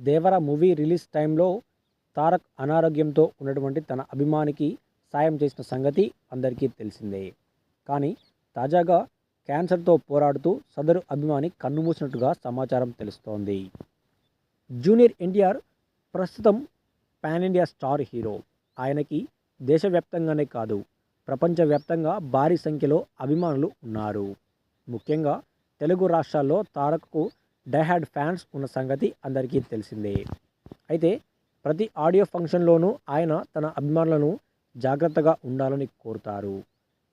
దేవర movie release టైంలో తారక్ అనారోగ్యంతో ఉన్నటువంటి తన అభిమానికి సాయం చేసిన సంగతి అందరికీ తెలిసిందే. కానీ తాజాగా క్యాన్సర్తో పోరాడుతూ సదరు అభిమాని కన్నుమూసినట్టుగా సమాచారం తెలుస్తోంది. జూనియర్ ఎన్టీఆర్ ప్రస్తుతం పాన్ ఇండియా స్టార్ హీరో. ఆయనకి దేశవ్యాప్తంగానే కాదు ప్రపంచవ్యాప్తంగా భారీ సంఖ్యలో అభిమానులు ఉన్నారు. ముఖ్యంగా తెలుగు రాష్ట్రాల్లో తారక్కు డైహాడ్ ఫ్యాన్స్ ఉన్న సంగతి అందరికీ తెలిసిందే. అయితే ప్రతి ఆడియో ఫంక్షన్లోనూ ఆయన తన అభిమానులను జాగ్రత్తగా ఉండాలని కోరుతారు.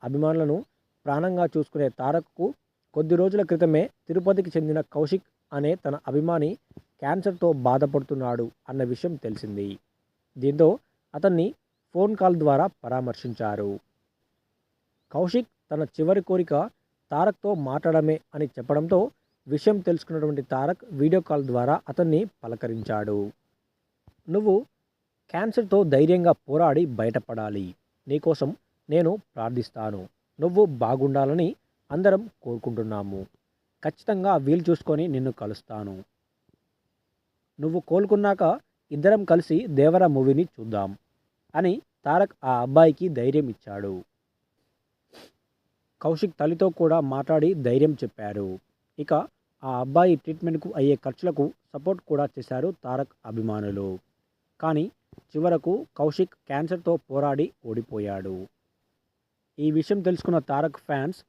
అభిమానులను ప్రాణంగా చూసుకునే తారక్కు కొద్ది రోజుల క్రితమే తిరుపతికి చెందిన కౌశిక్ అనే తన అభిమాని క్యాన్సర్తో బాధపడుతున్నాడు అన్న విషయం తెలిసింది. దీంతో అతన్ని ఫోన్ కాల్ ద్వారా పరామర్శించారు. కౌశిక్ తన చివరి కోరిక తారక్తో మాట్లాడమే అని చెప్పడంతో విషయం తెలుసుకున్నటువంటి తారక్ వీడియో కాల్ ద్వారా అతన్ని పలకరించాడు. నువ్వు క్యాన్సర్తో ధైర్యంగా పోరాడి బయటపడాలి. నీకోసం నేను ప్రార్థిస్తాను. నువ్వు బాగుండాలని అందరం కోరుకుంటున్నాము. ఖచ్చితంగా వీలు చూసుకొని నిన్ను కలుస్తాను. నువ్వు కోలుకున్నాక ఇద్దరం కలిసి దేవర మూవీని చూద్దాం అని తారక్ ఆ అబ్బాయికి ధైర్యం ఇచ్చాడు. కౌశిక్ తల్లితో కూడా మాట్లాడి ధైర్యం చెప్పారు. ఇక ఆ అబ్బాయి ట్రీట్మెంట్కు అయ్యే ఖర్చులకు సపోర్ట్ కూడా చేశారు తారక్ అభిమానులు. కానీ చివరకు కౌశిక్ క్యాన్సర్తో పోరాడి ఓడిపోయాడు. ఈ విషయం తెలుసుకున్న తారక్ ఫ్యాన్స్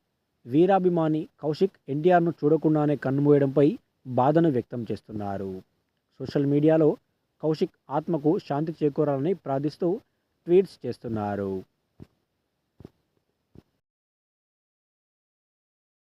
వీరాభిమాని కౌశిక్ ఎన్టీఆర్ను చూడకుండానే కన్నుమూయడంపై బాధను వ్యక్తం చేస్తున్నారు. సోషల్ మీడియాలో కౌశిక్ ఆత్మకు శాంతి చేకూరాలని ప్రార్థిస్తూ ట్వీట్స్ చేస్తున్నారు.